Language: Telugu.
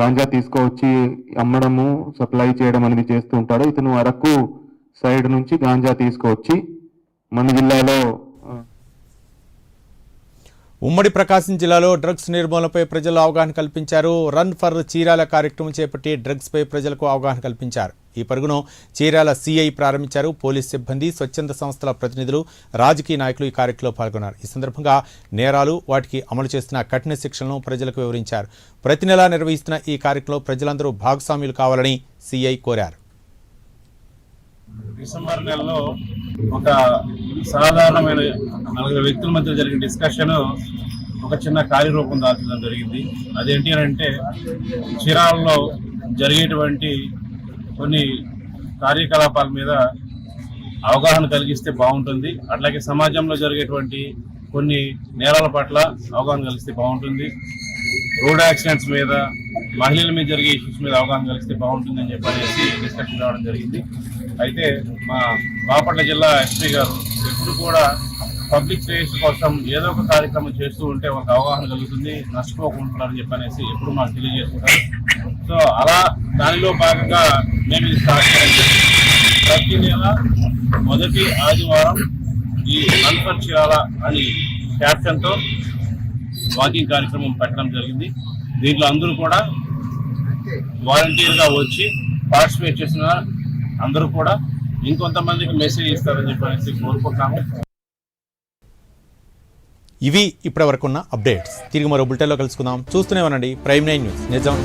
గాంజా తీసుకువచ్చి అమ్మడము సప్లై చేయడం అనేది చేస్తూ ఉంటాడు. ఇతను అరకు సైడ్ నుంచి గాంజా తీసుకువచ్చి మన జిల్లాలో ఉమ్మడి ప్రకాశం జిల్లాలో డ్రగ్స్ నిర్మూలనపై ప్రజలు అవగాహన కల్పించారు. రన్ ఫర్ చీరాల కార్యక్రమం చేపట్టి డ్రగ్స్పై ప్రజలకు అవగాహన కల్పించారు. ఈ పరుగును చీరాల సీఐ ప్రారంభించారు. పోలీస్ సిబ్బంది స్వచ్ఛంద సంస్థల ప్రతినిధులు రాజకీయ నాయకులు ఈ కార్యక్రమంలో పాల్గొన్నారు. ఈ సందర్భంగా నేరాలు వాటికి అమలు చేస్తున్న కఠిన శిక్షలను ప్రజలకు వివరించారు. ప్రతి నెలా నిర్వహిస్తున్న ఈ కార్యక్రమంలో ప్రజలందరూ భాగస్వామ్యులు కావాలని సీఐ కోరారు. డిసెంబర్ నెలలో ఒక సాధారణమైన నలుగురు వ్యక్తుల మధ్య జరిగిన డిస్కషన్ ఒక చిన్న కార్యరూపం దాల్చడం జరిగింది. అదేంటి అని అంటే చీరాలలో జరిగేటువంటి కొన్ని కార్యకలాపాల మీద అవగాహన కలిగిస్తే బాగుంటుంది. అట్లాగే సమాజంలో జరిగేటువంటి కొన్ని నేరాల పట్ల అవగాహన కలిగిస్తే బాగుంటుంది. రోడ్ యాక్సిడెంట్స్ మీద మహిళల మీద జరిగే ఇష్యూస్ మీద అవగాహన కలిస్తే బాగుంటుందని చెప్పేసి డిస్కషన్ రావడం జరిగింది. అయితే మా బాపట్ల జిల్లా ఎస్పీ గారు ఎప్పుడు కూడా పబ్లిక్ స్పేస్ కోసం ఏదో ఒక కార్యక్రమం చేస్తూ ఉంటే ఒక అవగాహన కలుగుతుంది నష్టపోకుంటున్నారని చెప్పనేసి ఎప్పుడు మాకు తెలియజేస్తుంటారు సో అలా దానిలో భాగంగా మేము ఇది స్టార్ట్ చేయడం ప్రతి నెల మొదటి ఆదివారం ఈ అన్ఫర్ చేయాలా అని క్యాప్షన్తో వాకింగ్ కార్యక్రమం పెట్టడం జరిగింది. దీంట్లో అందరూ కూడా వాలంటీర్గా వచ్చి పార్టిసిపేట్ చేసిన అందరూ కూడా ఇంకొంతమందికి మెసేజ్ ఇస్తారని చెప్పి కోరుకుంటున్నాము. ఇవి ఇప్పటి వరకున్న అప్డేట్స్. తిరిగి మరో బులెటిన్లో కలుసుకుందాం. చూస్తూనే ఉండండి. Prime nine news. నిజం.